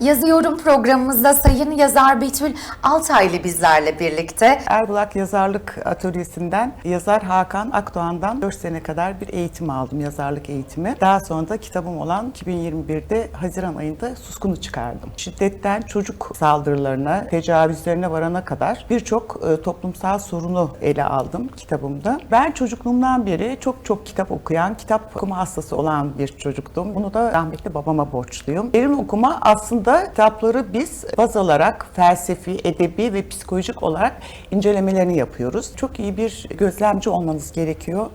Yazıyorum programımızda Sayın Yazar Betül Altaylı bizlerle birlikte. Erbulak Yazarlık Atölyesi'nden yazar Hakan Akdoğan'dan 4 sene kadar bir eğitim aldım, yazarlık eğitimi. Daha sonra da kitabım olan 2021'de Haziran ayında Suskun'u çıkardım. Şiddetten çocuk saldırılarına, tecavüzlerine varana kadar birçok e, toplumsal sorunu ele aldım kitabımda. Ben çocukluğumdan beri çok çok kitap okuyan, kitap okuma hastası olan bir çocuktum. Bunu da rahmetli babama borçluyum. Derin okuma aslında kitapları biz baz alarak felsefi, edebi ve psikolojik olarak incelemelerini yapıyoruz. Çok iyi bir gözlemci olmanız gerekiyor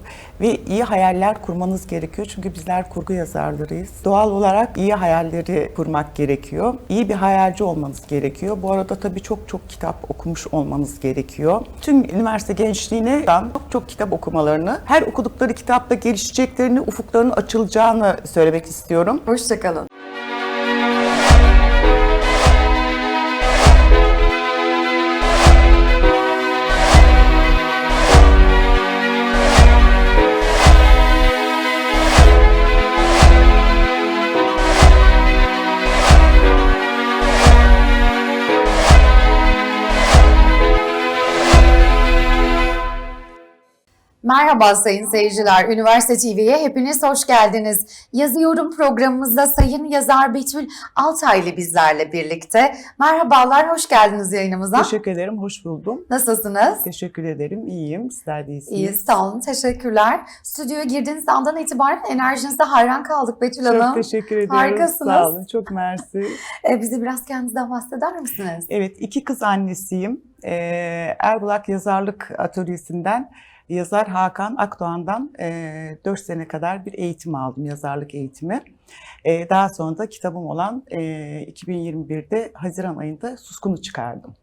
ve iyi hayaller kurmanız gerekiyor. Çünkü bizler kurgu yazarlarıyız. Doğal olarak iyi hayalleri kurmak gerekiyor. İyi bir hayalci olmanız gerekiyor. Bu arada tabii çok çok kitap okumuş olmanız gerekiyor. Tüm üniversite gençliğine çok çok kitap okumalarını, her okudukları kitapta gelişeceklerini, ufuklarının açılacağını söylemek istiyorum. Hoşçakalın. Merhaba sayın seyirciler. Üniversite TV'ye hepiniz hoş geldiniz. Yazıyorum programımızda Sayın Yazar Betül Altaylı bizlerle birlikte. Merhabalar, hoş geldiniz yayınımıza. Teşekkür ederim, hoş buldum. Nasılsınız? Teşekkür ederim, iyiyim. Sizler de iyisiniz. İyi, sağ olun. Teşekkürler. Stüdyoya girdiğiniz andan itibaren enerjinize hayran kaldık Betül Hanım. Çok teşekkür ediyorum. Harikasınız. Sağ olun, çok mersi. Ee, bize biraz kendinizden bahseder misiniz? Evet, iki kız annesiyim. Ee, Erbulak Yazarlık Atölyesi'nden yazar Hakan Akdoğan'dan e, 4 sene kadar bir eğitim aldım, yazarlık eğitimi. E, daha sonra da kitabım olan e, 2021'de Haziran ayında Suskun'u çıkardım.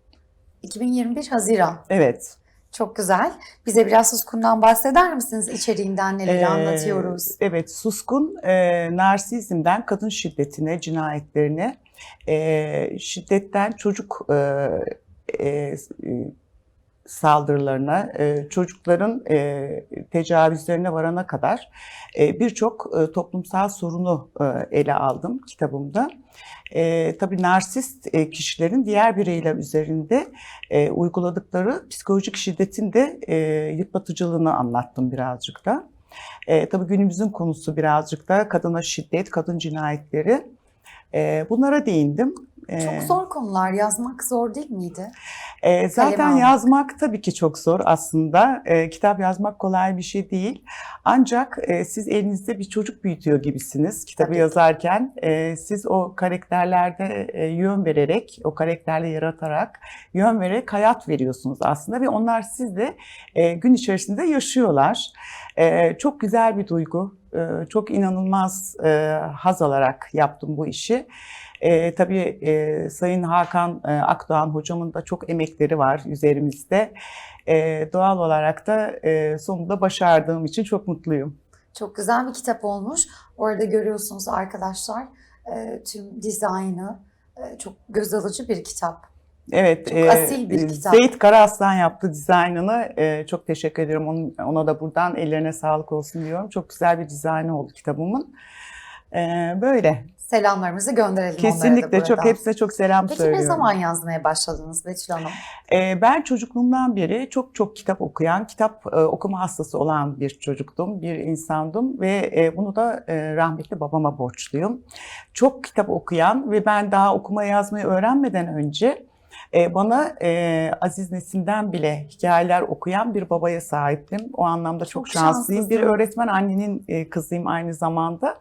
2021 Haziran. Evet. Çok güzel. Bize biraz Suskun'dan bahseder misiniz? İçeriğinden neleri Ee, anlatıyoruz? Evet, Suskun e, narsizmden kadın şiddetine, cinayetlerine, e, şiddetten çocuk e, e, saldırılarına, e, çocukların e, tecavüzlerine varana kadar e, birçok e, toplumsal sorunu ele aldım kitabımda. E, tabii narsist kişilerin diğer bireyler üzerinde uyguladıkları psikolojik şiddetin de yıpratıcılığını anlattım birazcık da. E, tabii günümüzün konusu birazcık da kadına şiddet, kadın cinayetleri. Bunlara değindim. Çok zor konular. Yazmak zor değil miydi? E, zaten yazmak tabii ki çok zor aslında. E, kitap yazmak kolay bir şey değil. Ancak e, siz elinizde bir çocuk büyütüyor gibisiniz kitabı Tabii yazarken. E, siz o karakterlerde e, yön vererek, o karakterle yaratarak yön vererek hayat veriyorsunuz aslında. Ve onlar sizde e, gün içerisinde yaşıyorlar. E, çok güzel bir duygu. E, çok inanılmaz e, haz alarak yaptım bu işi. E, tabii e, Sayın Hakan e, Akdoğan hocamın da çok emekleri var üzerimizde. E, doğal olarak da e, sonunda başardığım için çok mutluyum. Çok güzel bir kitap olmuş. Orada görüyorsunuz arkadaşlar e, tüm dizaynı. E, çok göz alıcı bir kitap. Evet, Çok asil bir kitap. Zeyt Karaaslan yaptı dizaynını. E, çok teşekkür ediyorum. Onun, ona da buradan ellerine sağlık olsun diyorum. Çok güzel bir dizaynı oldu kitabımın. E, böyle. Selamlarımızı gönderelim Kesinlikle çok hepsine çok selam Peki söylüyorum. ne zaman yazmaya başladınız Betül Hanım? Ee, Ben çocukluğumdan beri çok çok kitap okuyan, kitap e, okuma hastası olan bir çocuktum, bir insandım ve e, bunu da e, rahmetli babama borçluyum. Çok kitap okuyan ve ben daha okuma yazmayı öğrenmeden önce e, bana e, Aziz Nesin'den bile hikayeler okuyan bir babaya sahiptim. O anlamda çok, Çok şanslıyım. Bir şanslısınız. öğretmen annenin e, kızıyım aynı zamanda.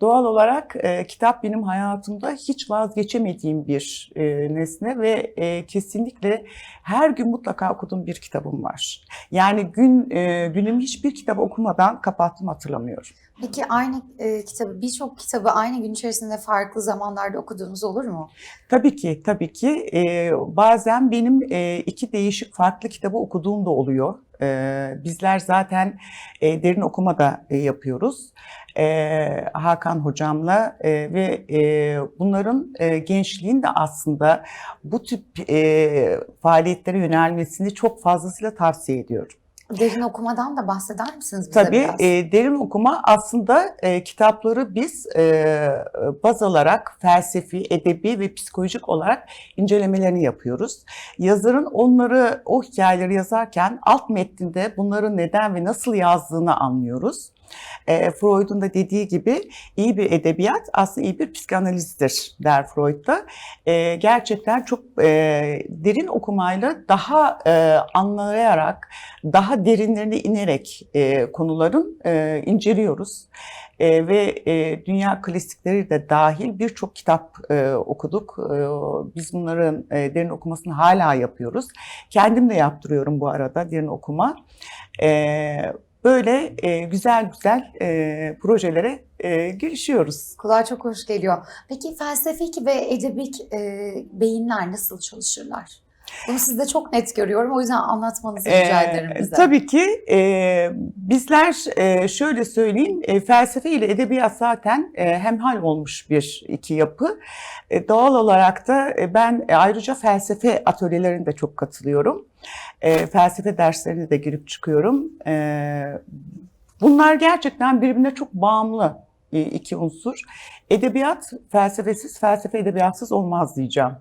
Doğal olarak e, kitap benim hayatımda hiç vazgeçemediğim bir e, nesne ve e, kesinlikle her gün mutlaka okuduğum bir kitabım var. Yani gün e, günüm hiçbir kitap okumadan kapattım hatırlamıyorum. Peki aynı e, kitabı, birçok kitabı aynı gün içerisinde farklı zamanlarda okuduğunuz olur mu? Tabii ki, tabii ki. E, bazen benim e, iki değişik farklı kitabı okuduğum da oluyor. E, bizler zaten e, derin okuma da e, yapıyoruz. E, Hakan hocamla e, ve e, bunların e, gençliğin de aslında bu tip e, faaliyetlere yönelmesini çok fazlasıyla tavsiye ediyorum. Derin okumadan da bahseder misiniz bize Tabii biraz? e, derin okuma aslında e, kitapları biz e, baz alarak felsefi, edebi ve psikolojik olarak incelemelerini yapıyoruz. Yazarın onları, o hikayeleri yazarken alt metninde bunları neden ve nasıl yazdığını anlıyoruz. E, Freud'un da dediği gibi iyi bir edebiyat aslında iyi bir psikanalizdir der Freud da. E, gerçekten çok e, derin okumayla daha e, anlayarak, daha derinlerine inerek e, konuların e, inceliyoruz. E, ve e, dünya klasikleri de dahil birçok kitap e, okuduk. E, biz bunların e, derin okumasını hala yapıyoruz. Kendim de yaptırıyorum bu arada derin okuma. E, böyle e, güzel güzel e, projelere e, girişiyoruz. Kulağa çok hoş geliyor. Peki felsefik ve edebik e, beyinler nasıl çalışırlar? Bunu sizde çok net görüyorum. O yüzden anlatmanızı rica Ee, ederim bize. Tabii ki e, bizler e, şöyle söyleyeyim e, felsefe ile edebiyat zaten e, hemhal olmuş bir iki yapı. E, doğal olarak da e, ben e, ayrıca felsefe atölyelerine de çok katılıyorum. E, felsefe derslerine de girip çıkıyorum. E, bunlar gerçekten birbirine çok bağımlı e, iki unsur. Edebiyat felsefesiz, felsefe edebiyatsız olmaz diyeceğim.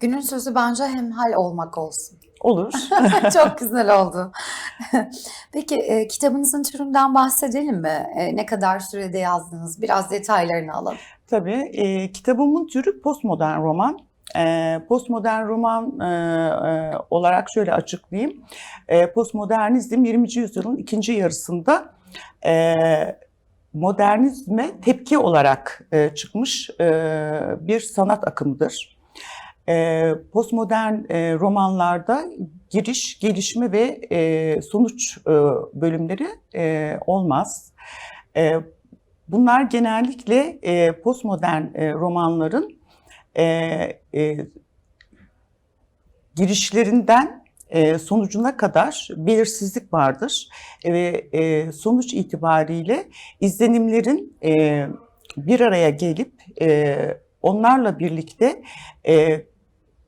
Günün sözü bence hemhal olmak olsun. Olur. Çok güzel oldu. Peki e, kitabınızın türünden bahsedelim mi? E, ne kadar sürede yazdınız? Biraz detaylarını alalım. Tabii. E, kitabımın türü postmodern roman. E, postmodern roman e, e, olarak şöyle açıklayayım. E, postmodernizm 20. yüzyılın ikinci yarısında e, modernizme tepki olarak e, çıkmış e, bir sanat akımıdır. E, postmodern e, romanlarda giriş, gelişme ve e, sonuç e, bölümleri olmaz. Bunlar genellikle postmodern romanların girişlerinden sonucuna kadar belirsizlik vardır ve sonuç itibariyle izlenimlerin bir araya gelip onlarla birlikte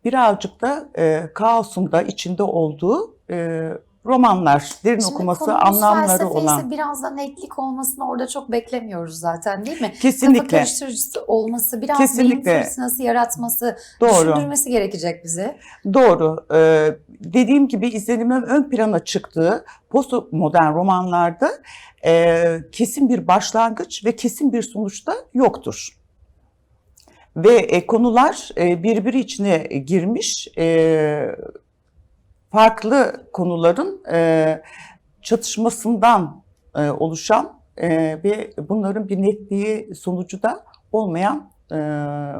birazcık da e, kaosun da içinde olduğu e, romanlar, derin Şimdi okuması, anlamları olan. ise biraz da netlik olmasını orada çok beklemiyoruz zaten değil mi? Kafa Kesinlikle. karıştırıcısı olması, biraz Kesinlikle. beyin fırtınası yaratması, Doğru. düşündürmesi gerekecek bizi. Doğru. Ee, dediğim gibi izlenimlerin ön plana çıktığı postmodern romanlarda e, kesin bir başlangıç ve kesin bir sonuçta yoktur. Ve e, konular e, birbiri içine girmiş e, farklı konuların e, çatışmasından e, oluşan e, ve bunların bir netliği sonucu da olmayan e,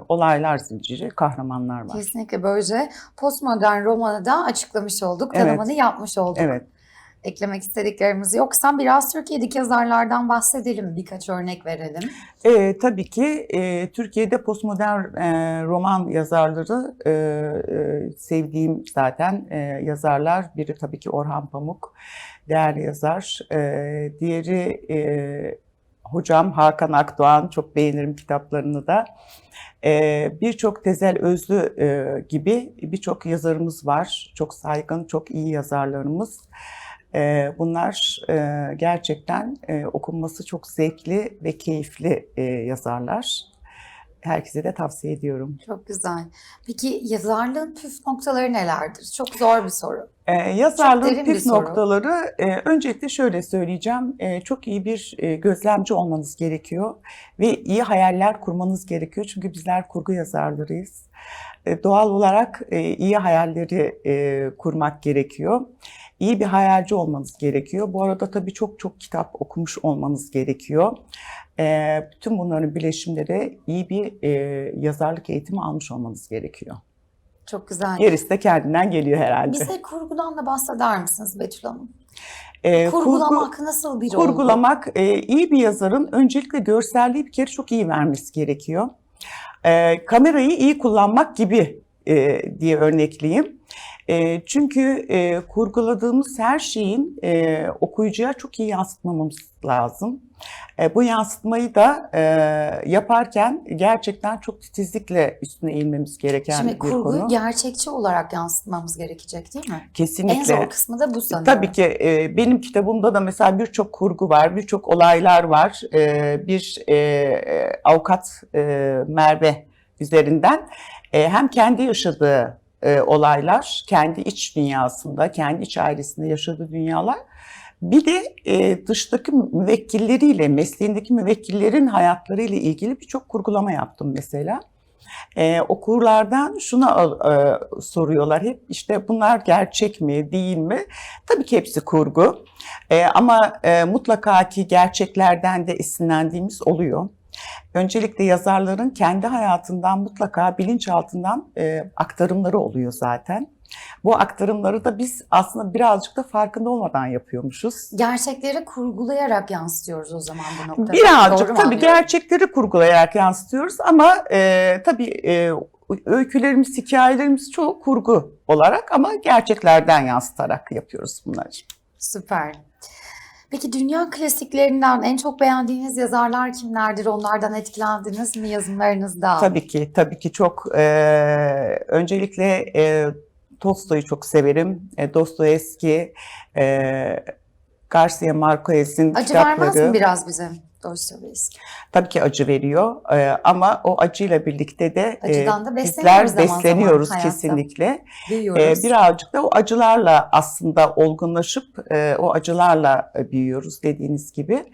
olaylar zinciri, kahramanlar var. Kesinlikle böylece postmodern romanı da açıklamış olduk, Evet. tanımını yapmış olduk. Evet. Eklemek istediklerimiz yoksa biraz Türkiye'deki yazarlardan bahsedelim, birkaç örnek verelim. E, tabii ki e, Türkiye'de postmodern e, roman yazarları e, e, sevdiğim zaten e, yazarlar. Biri tabii ki Orhan Pamuk, değerli yazar. E, diğeri e, hocam Hakan Akdoğan, çok beğenirim kitaplarını da. E, birçok Tezel Özlü e, gibi birçok yazarımız var. Çok saygın, çok iyi yazarlarımız. E, bunlar e, gerçekten e, okunması çok zevkli ve keyifli e, yazarlar. Herkese de tavsiye ediyorum. Çok güzel. Peki yazarlığın püf noktaları nelerdir? Çok zor bir soru. Derin yazarlığın püf noktaları e, öncelikle şöyle söyleyeceğim. E, çok iyi bir e, gözlemci olmanız gerekiyor ve iyi hayaller kurmanız gerekiyor. Çünkü bizler kurgu yazarlarıyız. E, doğal olarak e, iyi hayalleri e, kurmak gerekiyor. İyi bir hayalci olmanız gerekiyor. Bu arada tabii çok çok kitap okumuş olmanız gerekiyor. E, bütün bunların bileşimleri iyi bir e, yazarlık eğitimi almış olmanız gerekiyor. Çok güzel. Gerisi de kendinden geliyor herhalde. Bize kurgudan da bahseder misiniz Betül Hanım? E, kurgu- Kurgulamak nasıl bir olgu? Kurgulamak e, iyi bir yazarın öncelikle görselliği bir kere çok iyi vermesi gerekiyor. E, kamerayı iyi kullanmak gibi e, diye örnekleyeyim. E, çünkü e, kurguladığımız her şeyin e, okuyucuya çok iyi yansıtmamız lazım. E, bu yansıtmayı da e, yaparken gerçekten çok titizlikle üstüne eğilmemiz gereken Şimdi bir kurguyu konu. gerçekçi olarak yansıtmamız gerekecek değil mi? Kesinlikle. En zor kısmı da bu sanırım. Tabii ki e, benim kitabımda da mesela birçok kurgu var, birçok olaylar var. E, bir e, e, avukat e, Merve üzerinden e, hem kendi yaşadığı e, olaylar, kendi iç dünyasında, kendi iç ailesinde yaşadığı dünyalar. Bir de e, dıştaki müvekkilleriyle, mesleğindeki müvekkillerin hayatlarıyla ilgili birçok kurgulama yaptım mesela. E, okurlardan şunu e, soruyorlar hep işte bunlar gerçek mi değil mi? Tabii ki hepsi kurgu E, ama e, mutlaka ki gerçeklerden de esinlendiğimiz oluyor. Öncelikle yazarların kendi hayatından mutlaka bilinçaltından e, aktarımları oluyor zaten. Bu aktarımları da biz aslında birazcık da farkında olmadan yapıyormuşuz. Gerçekleri kurgulayarak yansıtıyoruz o zaman bu noktada. Doğru Birazcık mu tabii gerçekleri kurgulayarak yansıtıyoruz ama e, tabii e, öykülerimiz, hikayelerimiz çoğu kurgu olarak ama gerçeklerden yansıtarak yapıyoruz bunları. Süper. Peki dünya klasiklerinden en çok beğendiğiniz yazarlar kimlerdir? Onlardan etkilendiniz mi yazımlarınızda? Tabii ki, tabii ki çok. e, öncelikle e, Tolstoy'u çok severim. E, Dostoyevski, e, Garcia Marquez'in Acı kitapları. vermez mi biraz bize Dostoyevski? Tabii ki acı veriyor e, ama o acıyla birlikte de Acıdan da bizler besleniyoruz zaman zaman besleniyoruz hayatta. kesinlikle. E, birazcık da o acılarla aslında olgunlaşıp e, o acılarla büyüyoruz dediğiniz gibi.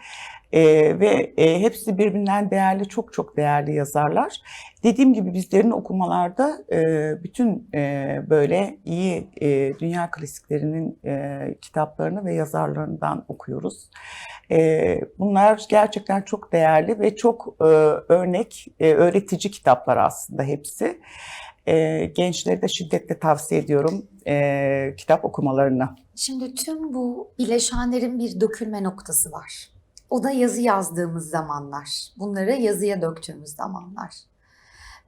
E, ve e, hepsi birbirinden değerli, çok çok değerli yazarlar. Dediğim gibi bizlerin okumalarda e, bütün e, böyle iyi e, dünya klasiklerinin e, kitaplarını ve yazarlarından okuyoruz. Bunlar gerçekten çok değerli ve çok e, örnek, e, öğretici kitaplar aslında hepsi. E, gençlere de şiddetle tavsiye ediyorum kitap okumalarını. Şimdi tüm bu bileşenlerin bir dökülme noktası var. O da yazı yazdığımız zamanlar. Bunları yazıya döktüğümüz zamanlar.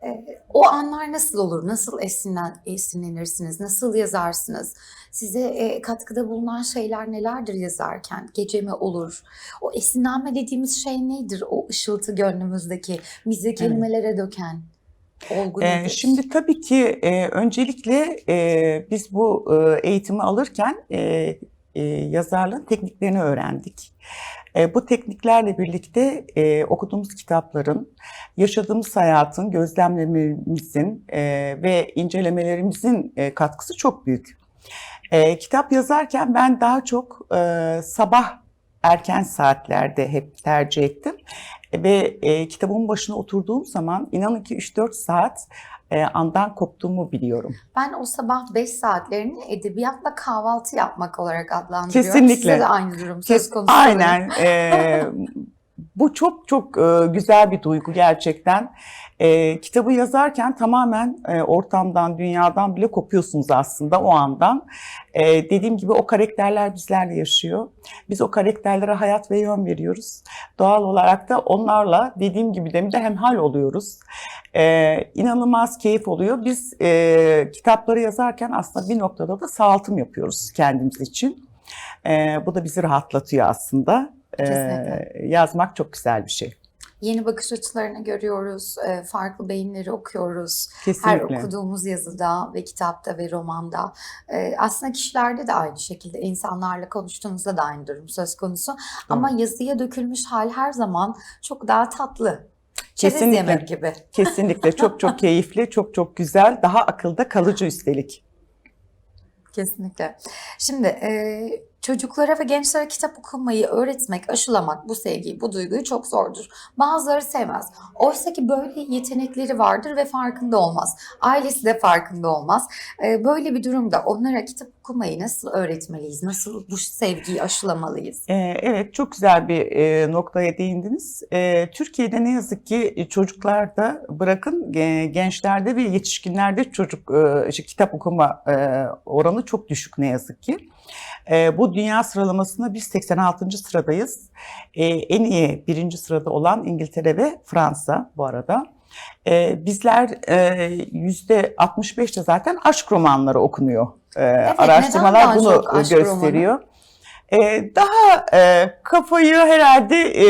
Ee, o anlar nasıl olur? Nasıl esinlen, esinlenirsiniz? Nasıl yazarsınız? Size e, katkıda bulunan şeyler nelerdir yazarken? Gece mi olur? O esinlenme dediğimiz şey nedir? O ışıltı gönlümüzdeki, bizi kelimelere döken olgu nedir? şimdi tabii ki e, öncelikle e, biz bu e, eğitimi alırken e, e, yazarlığın tekniklerini öğrendik. E, bu tekniklerle birlikte e, okuduğumuz kitapların, yaşadığımız hayatın, gözlemlememizin e, ve incelemelerimizin e, katkısı çok büyük. E, kitap yazarken ben daha çok e, sabah erken saatlerde hep tercih ettim. Ve e, kitabımın başına oturduğum zaman inanın ki 3-4 saat e, andan koptuğumu biliyorum. Ben o sabah 5 saatlerini edebiyatla kahvaltı yapmak olarak adlandırıyorum. Kesinlikle. Size de aynı durum söz konusu. Aynen. e, bu çok çok e, güzel bir duygu gerçekten. E, kitabı yazarken tamamen e, ortamdan, dünyadan bile kopuyorsunuz aslında o andan. E, dediğim gibi o karakterler bizlerle yaşıyor. Biz o karakterlere hayat ve yön veriyoruz. Doğal olarak da onlarla dediğim gibi de hemhal oluyoruz. E, inanılmaz keyif oluyor. Biz e, kitapları yazarken aslında bir noktada da sağaltım yapıyoruz kendimiz için. E, bu da bizi rahatlatıyor aslında. E, yazmak çok güzel bir şey. Yeni bakış açılarını görüyoruz, e, farklı beyinleri okuyoruz. Her Kesinlikle. okuduğumuz yazıda ve kitapta ve romanda. E, Aslında kişilerde de aynı şekilde, insanlarla konuştuğumuzda da aynı durum söz konusu. Ama yazıya dökülmüş hal her zaman çok daha tatlı. Çerez Kesinlikle. yemek gibi. Kesinlikle çok çok keyifli, çok çok güzel, daha akılda kalıcı üstelik. Kesinlikle. Şimdi e, çocuklara ve gençlere kitap okumayı öğretmek, aşılamak bu sevgiyi, bu duyguyu çok zordur. Bazıları sevmez. Oysa ki böyle yetenekleri vardır ve farkında olmaz. Ailesi de farkında olmaz. E, böyle bir durumda onlara kitap okumayı nasıl öğretmeliyiz? Nasıl bu sevgiyi aşılamalıyız? Ee, Evet, çok güzel bir e, noktaya değindiniz. E, Türkiye'de ne yazık ki çocuklarda bırakın e, gençlerde ve yetişkinlerde çocuk e, işte kitap okuma oranı çok düşük ne yazık ki. Bu dünya sıralamasında biz 86. sıradayız. En iyi birinci sırada olan İngiltere ve Fransa bu arada. E, bizler yüzde 65'te zaten aşk romanları okunuyor. E, neden araştırmalar bunu gösteriyor. E, daha e, kafayı herhalde e,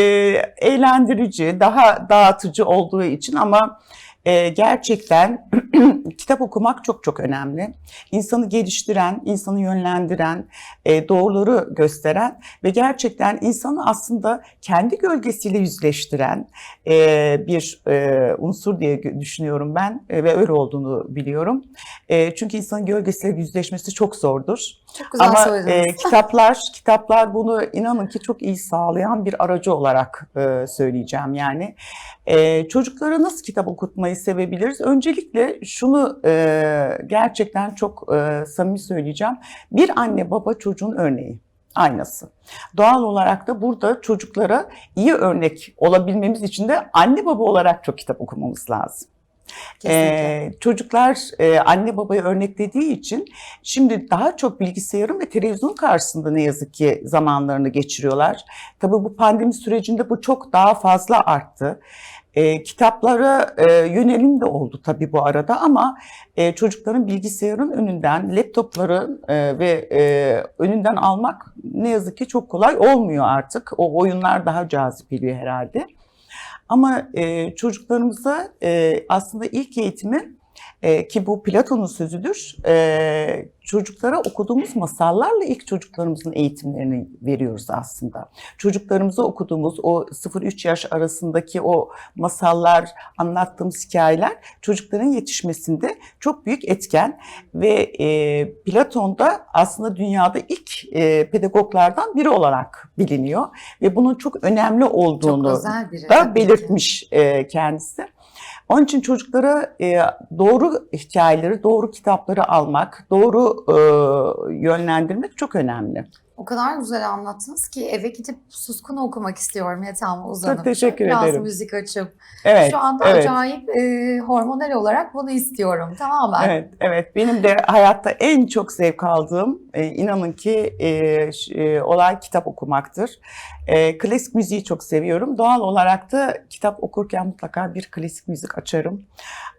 eğlendirici, daha dağıtıcı olduğu için ama e, gerçekten kitap okumak çok çok önemli. İnsanı geliştiren, insanı yönlendiren, e, doğruları gösteren ve gerçekten insanı aslında kendi gölgesiyle yüzleştiren e, bir e, unsur diye düşünüyorum ben e, ve öyle olduğunu biliyorum. E, çünkü insanın gölgesiyle yüzleşmesi çok zordur. Çok güzel Ama e, kitaplar kitaplar bunu inanın ki çok iyi sağlayan bir aracı olarak e, söyleyeceğim yani. E, çocuklara nasıl kitap okutmayı sevebiliriz? Öncelikle şunu e, gerçekten çok e, samimi söyleyeceğim. Bir anne baba çocuğun örneği. Aynası. Doğal olarak da burada çocuklara iyi örnek olabilmemiz için de anne baba olarak çok kitap okumamız lazım. Ee, çocuklar e, anne babayı örneklediği için şimdi daha çok bilgisayarın ve televizyon karşısında ne yazık ki zamanlarını geçiriyorlar. Tabii bu pandemi sürecinde bu çok daha fazla arttı. E, kitaplara e, yönelim de oldu tabii bu arada ama e, çocukların bilgisayarın önünden, laptopların e, ve e, önünden almak ne yazık ki çok kolay olmuyor artık. O oyunlar daha cazip geliyor herhalde. Ama e, çocuklarımıza e, aslında ilk eğitimi e, ki bu Platon'un sözüdür. E, çocuklara okuduğumuz masallarla ilk çocuklarımızın eğitimlerini veriyoruz aslında. Çocuklarımıza okuduğumuz o 0-3 yaş arasındaki o masallar, anlattığımız hikayeler çocukların yetişmesinde çok büyük etken ve e, Platon da aslında dünyada ilk e, pedagoglardan biri olarak biliniyor ve bunun çok önemli olduğunu Çok da belirtmiş e, kendisi. Onun için çocuklara e, doğru hikayeleri, doğru kitapları almak, doğru e, yönlendirmek çok önemli. O kadar güzel anlattınız ki eve gidip suskun okumak istiyorum yatağıma uzanıp. Çok teşekkür Biraz ederim. müzik açıp. Evet, Şu anda evet. acayip e, hormonal olarak bunu istiyorum tamamen. Evet, evet. Benim de hayatta en çok zevk aldığım, e, inanın ki e, e, olay kitap okumaktır. E, klasik müziği çok seviyorum. Doğal olarak da kitap okurken mutlaka bir klasik müzik açarım.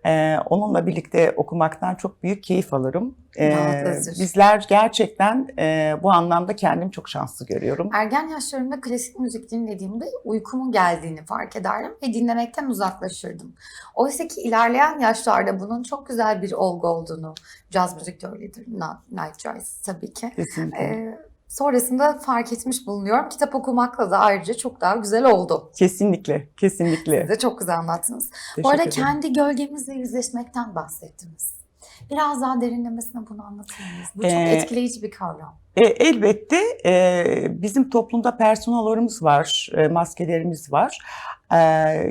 E, onunla birlikte okumaktan çok büyük keyif alırım. E, Rahatlatır. bizler gerçekten e, bu anlamda kendimi çok şanslı görüyorum. Ergen yaşlarımda klasik müzik dinlediğimde uykumun geldiğini fark ederdim ve dinlemekten uzaklaşırdım. Oysa ki ilerleyen yaşlarda bunun çok güzel bir olgu olduğunu, caz müzik de öyledir, night jazz tabii ki. Kesinlikle. Ee, sonrasında fark etmiş bulunuyorum. Kitap okumakla da ayrıca çok daha güzel oldu. Kesinlikle, kesinlikle. Siz de çok güzel anlattınız. Teşekkür Bu arada ederim. kendi gölgemizle yüzleşmekten bahsettiniz. Biraz daha derinlemesine bunu anlatır mısınız? Bu çok Ee, etkileyici bir kavram. E, elbette e, bizim toplumda personalarımız var, e, maskelerimiz var. E,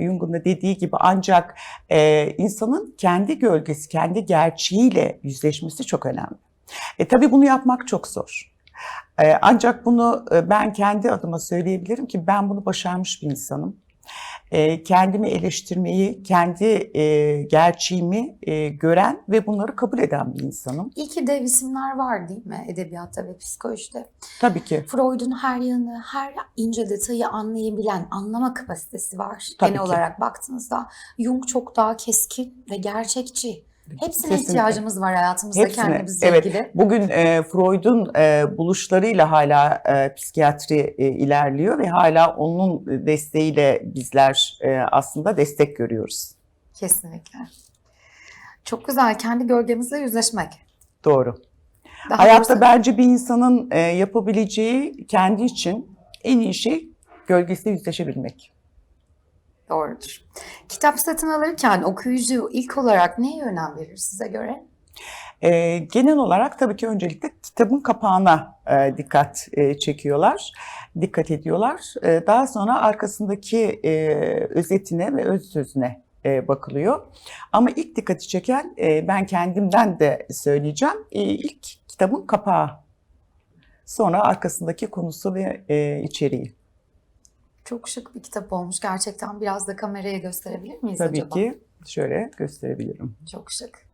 Jung'un da dediği gibi ancak e, insanın kendi gölgesi, kendi gerçeğiyle yüzleşmesi çok önemli. E, tabii bunu yapmak çok zor. E, ancak bunu e, ben kendi adıma söyleyebilirim ki ben bunu başarmış bir insanım. E, kendimi eleştirmeyi, kendi e, gerçeğimi e, gören ve bunları kabul eden bir insanım. İyi ki dev isimler var değil mi edebiyatta ve psikolojide? Tabii ki. Freud'un her yanı, her ince detayı anlayabilen anlama kapasitesi var. Tabii Genel ki. olarak baktığınızda Jung çok daha keskin ve gerçekçi. Hepsine Kesinlikle. ihtiyacımız var hayatımızda Hepsine, kendimizle evet. ilgili. Bugün e, Freud'un e, buluşlarıyla hala e, psikiyatri e, ilerliyor ve hala onun desteğiyle bizler e, aslında destek görüyoruz. Kesinlikle. Çok güzel kendi gölgemizle yüzleşmek. Doğru. Daha Hayatta doğrusu- bence bir insanın e, yapabileceği kendi için en iyi şey gölgesiyle yüzleşebilmek. Doğrudur. Kitap satın alırken okuyucu ilk olarak neye önem verir size göre? E, genel olarak tabii ki öncelikle kitabın kapağına e, dikkat e, çekiyorlar, dikkat ediyorlar. E, daha sonra arkasındaki e, özetine ve öz sözüne e, bakılıyor. Ama ilk dikkati çeken e, ben kendimden de söyleyeceğim. E, ilk kitabın kapağı. Sonra arkasındaki konusu ve e, içeriği. Çok şık bir kitap olmuş gerçekten. Biraz da kameraya gösterebilir miyiz Tabii acaba? ki şöyle gösterebilirim. Çok şık.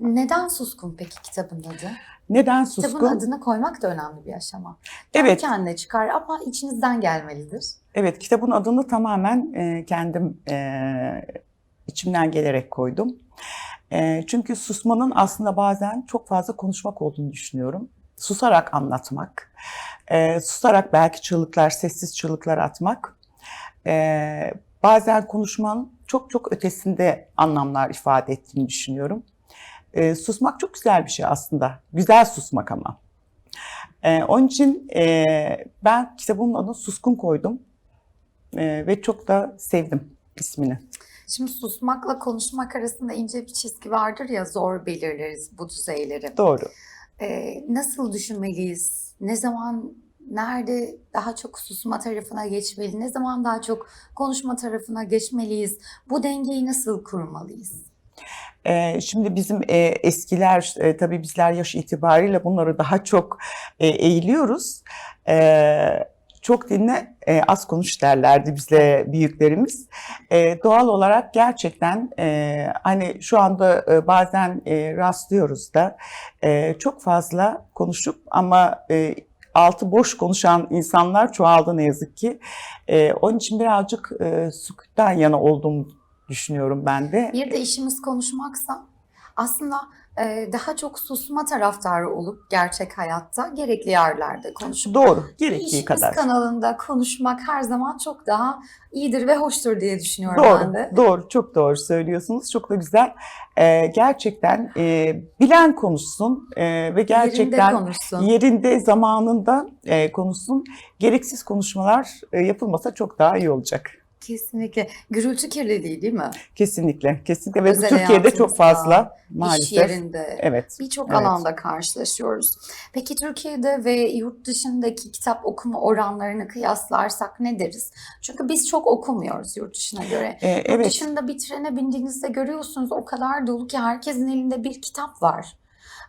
Neden Suskun peki kitabın adı? Neden Kitabın suskun? adını koymak da önemli bir aşama. Evet. Evet. Kendine çıkar ama içinizden gelmelidir. Evet, kitabın adını tamamen e, kendim e, içimden gelerek koydum. E, çünkü susmanın aslında bazen çok fazla konuşmak olduğunu düşünüyorum. Susarak anlatmak, e, susarak belki çığlıklar, sessiz çığlıklar atmak. E, bazen konuşmanın çok çok ötesinde anlamlar ifade ettiğini düşünüyorum. E, susmak çok güzel bir şey aslında. Güzel susmak ama. E, onun için e, ben kitabımın adını Suskun koydum. E, ve çok da sevdim ismini. Şimdi susmakla konuşmak arasında ince bir çizgi vardır ya zor belirleriz bu düzeyleri. Doğru. Ee, nasıl düşünmeliyiz? Ne zaman, nerede daha çok susma tarafına geçmeli? Ne zaman daha çok konuşma tarafına geçmeliyiz? Bu dengeyi nasıl kurmalıyız? Ee, şimdi bizim e, eskiler, e, tabii bizler yaş itibariyle bunları daha çok e, eğiliyoruz. Ee, çok dinle, e, az konuş derlerdi bize büyüklerimiz. E, doğal olarak gerçekten e, hani şu anda e, bazen e, rastlıyoruz da e, çok fazla konuşup ama e, altı boş konuşan insanlar çoğaldı ne yazık ki. E, onun için birazcık e, sükûtten yana olduğumu düşünüyorum ben de. Bir de işimiz konuşmaksa aslında daha çok susma taraftarı olup gerçek hayatta gerekli yerlerde konuşup Doğru, gerektiği İşimiz kadar. kanalında konuşmak her zaman çok daha iyidir ve hoştur diye düşünüyorum ben Doğru, de. doğru, çok doğru söylüyorsunuz. Çok da güzel. Ee, gerçekten e, bilen konuşsun e, ve gerçekten Yerinde konuşsun. yerinde, zamanında e, konuşsun. Gereksiz konuşmalar e, yapılmasa çok daha iyi olacak. Kesinlikle. Gürültü kirliliği değil mi? Kesinlikle, kesinlikle ve bu Özel Türkiye'de çok fazla İş maalesef. yerinde. Evet. Birçok Evet. alanda karşılaşıyoruz. Peki Türkiye'de ve yurt dışındaki kitap okuma oranlarını kıyaslarsak ne deriz? Çünkü biz çok okumuyoruz yurt dışına göre. Ee, Yurt evet. dışında bir trene bindiğinizde görüyorsunuz o kadar dolu ki herkesin elinde bir kitap var.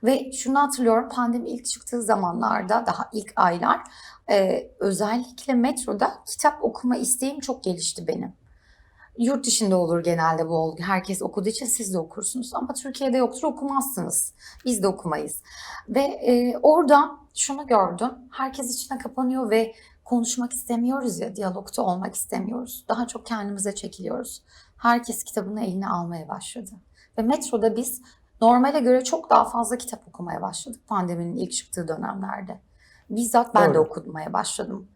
Ve şunu hatırlıyorum pandemi ilk çıktığı zamanlarda daha ilk aylar e, özellikle metroda kitap okuma isteğim çok gelişti benim. Yurt dışında olur genelde bu olgu. Herkes okuduğu için siz de okursunuz. Ama Türkiye'de yoktur okumazsınız. Biz de okumayız. Ve e, orada şunu gördüm. Herkes içine kapanıyor ve konuşmak istemiyoruz ya, diyalogta olmak istemiyoruz. Daha çok kendimize çekiliyoruz. Herkes kitabını eline almaya başladı. Ve metroda biz normale göre çok daha fazla kitap okumaya başladık pandeminin ilk çıktığı dönemlerde. Bizzat ben de Doğru. okumaya başladım.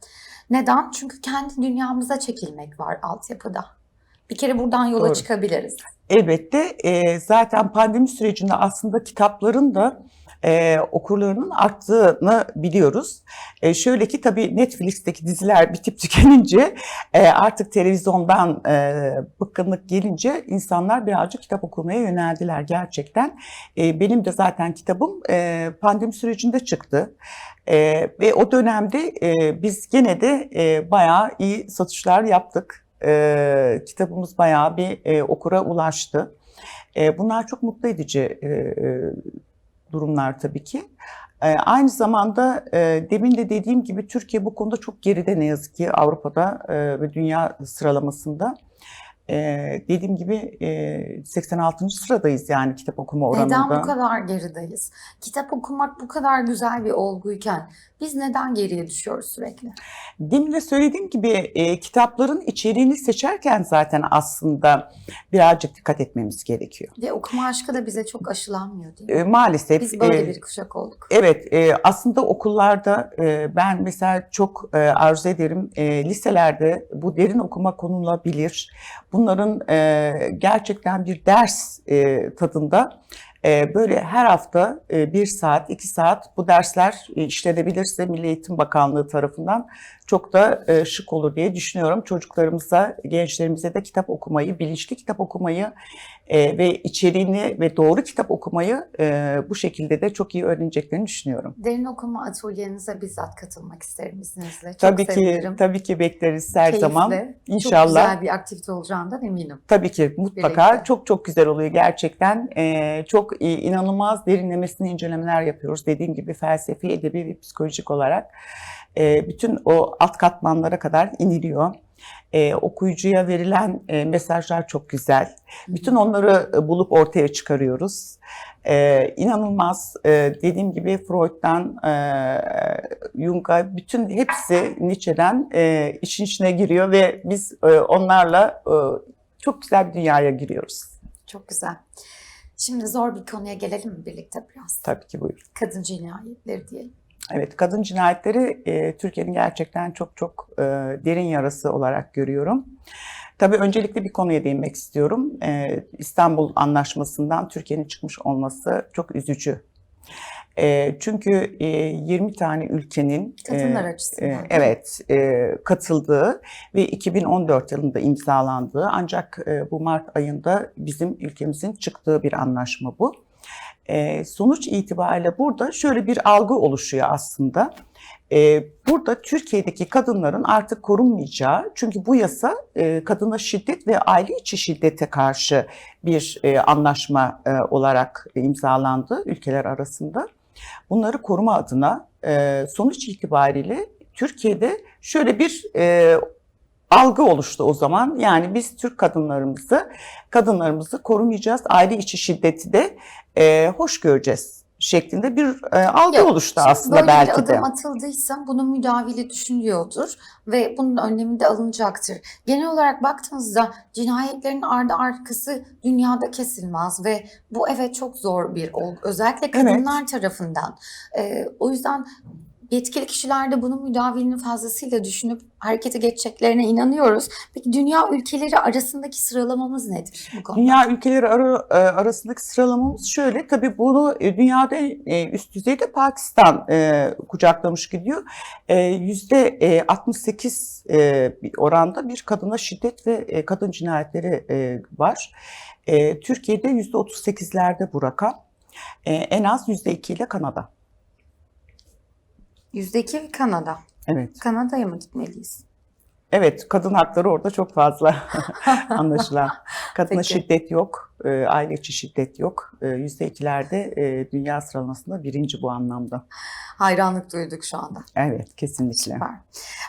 Neden? Çünkü kendi dünyamıza çekilmek var altyapıda. Bir kere buradan yola Doğru. çıkabiliriz. Elbette e, zaten pandemi sürecinde aslında kitapların da e, okurlarının arttığını biliyoruz. E, şöyle ki tabii Netflix'teki diziler bitip tükenince e, artık televizyondan e, bıkkınlık gelince insanlar birazcık kitap okumaya yöneldiler gerçekten. E, benim de zaten kitabım e, pandemi sürecinde çıktı. E, ve o dönemde e, biz gene de e, bayağı iyi satışlar yaptık. E, kitabımız bayağı bir e, okura ulaştı. E, bunlar çok mutlu edici e, e, durumlar tabii ki. E, aynı zamanda e, demin de dediğim gibi Türkiye bu konuda çok geride ne yazık ki Avrupa'da e, ve dünya sıralamasında. E, dediğim gibi e, 86. sıradayız yani kitap okuma oranında. Neden bu kadar gerideyiz? Kitap okumak bu kadar güzel bir olguyken biz neden geriye düşüyoruz sürekli? Demin de söylediğim gibi e, kitapların içeriğini seçerken zaten aslında birazcık dikkat etmemiz gerekiyor. Ve okuma aşkı da bize çok aşılanmıyor değil mi? E, maalesef Biz böyle e, bir kuşak olduk. Evet, e, aslında okullarda e, ben mesela çok e, arzu ederim e, liselerde bu derin okuma konulabilir. Bunların e, gerçekten bir ders e, tadında böyle her hafta e, bir saat, iki saat bu dersler e, işlenebilirse Milli Eğitim Bakanlığı tarafından çok da e, şık olur diye düşünüyorum. Çocuklarımıza, gençlerimize de kitap okumayı, bilinçli kitap okumayı e, ve içeriğini ve doğru kitap okumayı e, bu şekilde de çok iyi öğreneceklerini düşünüyorum. Derin okuma atölyenize bizzat katılmak isterim izninizle. Çok tabii ki sevinirim. tabii ki bekleriz her Keyifli, zaman. Çok İnşallah. güzel bir aktivite olacağından eminim. Tabii ki mutlaka Birlikte. çok çok güzel oluyor gerçekten. Ee, çok iyi, inanılmaz derinlemesine incelemeler yapıyoruz. Dediğim gibi felsefi, edebi ve psikolojik olarak Ee, bütün o alt katmanlara kadar iniliyor. Ee, okuyucuya verilen e, mesajlar çok güzel. Bütün onları e, bulup ortaya çıkarıyoruz. Ee, inanılmaz e, dediğim gibi Freud'dan e, Jung'a bütün hepsi Nietzsche'den e, işin içine giriyor ve biz e, onlarla e, çok güzel bir dünyaya giriyoruz. Çok güzel. Şimdi zor bir konuya gelelim mi birlikte biraz? Tabii ki buyurun. Kadın cinayetleri diyelim. Evet, kadın cinayetleri e, Türkiye'nin gerçekten çok çok e, derin yarası olarak görüyorum. Tabii öncelikle bir konuya değinmek istiyorum. E, İstanbul Anlaşması'ndan Türkiye'nin çıkmış olması çok üzücü. E, çünkü e, 20 tane ülkenin Kadınlar e, açısından. e, evet e, katıldığı ve 2014 yılında imzalandığı ancak e, bu Mart ayında bizim ülkemizin çıktığı bir anlaşma bu. E, sonuç itibariyle burada şöyle bir algı oluşuyor aslında. E, burada Türkiye'deki kadınların artık korunmayacağı, çünkü bu yasa e, kadına şiddet ve aile içi şiddete karşı bir e, anlaşma e, olarak imzalandı ülkeler arasında. Bunları koruma adına e, sonuç itibariyle Türkiye'de şöyle bir e, algı oluştu o zaman. Yani biz Türk kadınlarımızı, kadınlarımızı korumayacağız, aile içi şiddeti de e, hoş göreceğiz şeklinde bir e, algı Yok, oluştu aslında böyle belki bir de. adım atıldıysa bunun müdavili düşünülüyordur ve bunun önlemi de alınacaktır. Genel olarak baktığınızda cinayetlerin ardı arkası dünyada kesilmez ve bu evet çok zor bir olgu. Özellikle kadınlar tarafından. Ee, o yüzden yetkili kişiler de bunun müdavilini fazlasıyla düşünüp harekete geçeceklerine inanıyoruz. Peki dünya ülkeleri arasındaki sıralamamız nedir bu konuda? Dünya ülkeleri ara- e, arasındaki sıralamamız şöyle. Tabii bunu e, dünyada e, üst düzeyde Pakistan kucaklamış gidiyor. Yüzde e, 68 e, bir oranda bir kadına şiddet ve kadın cinayetleri var. E, Türkiye'de yüzde 38'lerde bu rakam. En az yüzde 2 ile Kanada. Yüzdeki Kanada. Evet. Kanada'ya mı gitmeliyiz? Evet, kadın hakları orada çok fazla anlaşılan. Kadına Peki. şiddet yok, e, aile içi şiddet yok. E, Yüzde ikilerde e, dünya sıralamasında birinci bu anlamda. Hayranlık duyduk şu anda. Evet, kesinlikle. Süper.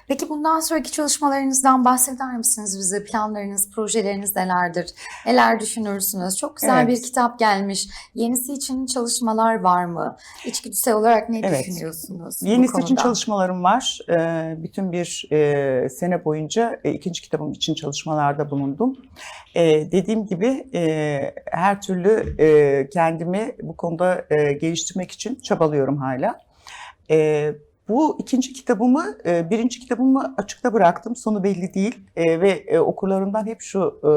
Peki bundan sonraki çalışmalarınızdan bahseder misiniz bize? Planlarınız, projeleriniz nelerdir? Neler düşünürsünüz? Çok güzel Evet. bir kitap gelmiş. Yenisi için çalışmalar var mı? İçgüdüsel olarak ne Evet. düşünüyorsunuz Yenisi için çalışmalarım var. E, Bütün bir e, sene boyunca e, ikinci kitabım için çalışmalarda bulundum. E, Dediğim gibi e, her türlü e, kendimi bu konuda e, geliştirmek için çabalıyorum hala. E, bu ikinci kitabımı, e, birinci kitabımı açıkta bıraktım. Sonu belli değil E, ve e, okurlarımdan hep şu e,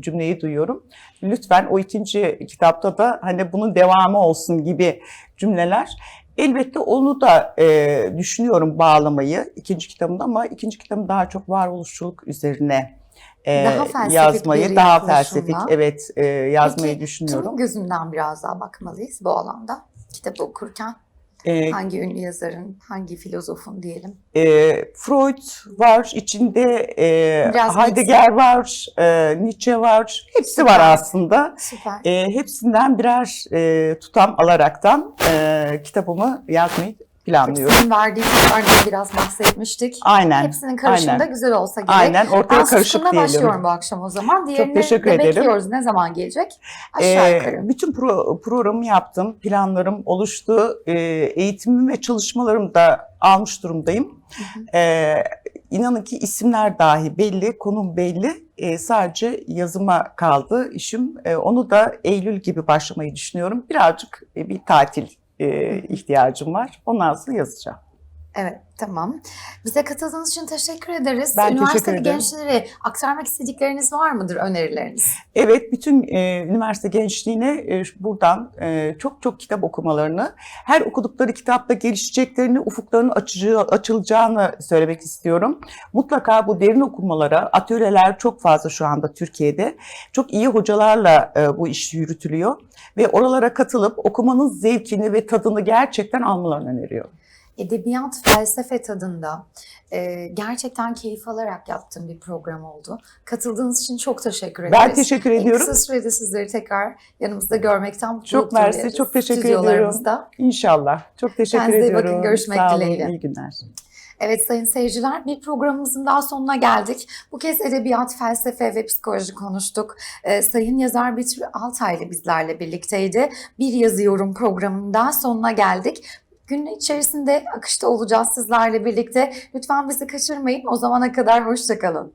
cümleyi duyuyorum. Lütfen o ikinci kitapta da hani bunun devamı olsun gibi cümleler. Elbette onu da e, düşünüyorum bağlamayı ikinci kitabımda ama ikinci kitabım daha çok varoluşçuluk üzerine e, Daha yazmayı, daha felsefik evet e, yazmayı Peki, düşünüyorum. Kimin gözünden biraz daha bakmalıyız bu alanda? Kitabı okurken E, hangi ünlü yazarın, hangi filozofun diyelim? E, Freud var içinde, e, Biraz Heidegger var, e, Nietzsche var, hepsi Süper. var aslında. Süper. E, hepsinden birer e, tutam alaraktan e, kitabımı yazmayı planlıyorum. Sizin verdiğiniz kartda biraz bahsetmiştik. Aynen, Hepsinin karışımda aynen. güzel olsa gerek. aynen ortaya Ben karışık diyelim. başlıyorum bu akşam o zaman. Diğerini teşekkür de ederim. bekliyoruz. Ne zaman gelecek? Aşağı Ee, yukarı. bütün pro- programı yaptım, planlarım oluştu, ee, eğitimim ve çalışmalarımı da almış durumdayım. Ee, inanın ki isimler dahi belli, konum belli. Ee, sadece yazıma kaldı işim. Ee, onu da Eylül gibi başlamayı düşünüyorum. Birazcık e, bir tatil e, ihtiyacım var. Ondan sonra yazacağım. Evet, tamam. Bize katıldığınız için teşekkür ederiz. Ben teşekkür ederim. gençlere aktarmak istedikleriniz var mıdır, önerileriniz? Evet, bütün e, üniversite gençliğine e, buradan e, çok çok kitap okumalarını, her okudukları kitapta gelişeceklerini, ufuklarının açıcı, açılacağını söylemek istiyorum. Mutlaka bu derin okumalara, atölyeler çok fazla şu anda Türkiye'de. Çok iyi hocalarla e, bu iş yürütülüyor ve oralara katılıp okumanın zevkini ve tadını gerçekten almalarını öneriyorum. Edebiyat, felsefe tadında e, gerçekten keyif alarak yaptığım bir program oldu. Katıldığınız için çok teşekkür ederiz. Ben teşekkür En ediyorum. kısa sürede sizleri tekrar yanımızda görmekten mutluluk Çok mersi, çok teşekkür Stüdyolarımızda. İnşallah. Çok teşekkür Kendinize ediyorum. bakın, görüşmek Sağ olun, dileğiyle. iyi günler. Evet sayın seyirciler bir programımızın daha sonuna geldik. Bu kez edebiyat, felsefe ve psikoloji konuştuk. Ee, sayın yazar Betül Altaylı bizlerle birlikteydi. Bir yazı yorum programının daha sonuna geldik. Gün içerisinde akışta olacağız sizlerle birlikte. Lütfen bizi kaçırmayın. O zamana kadar hoşçakalın.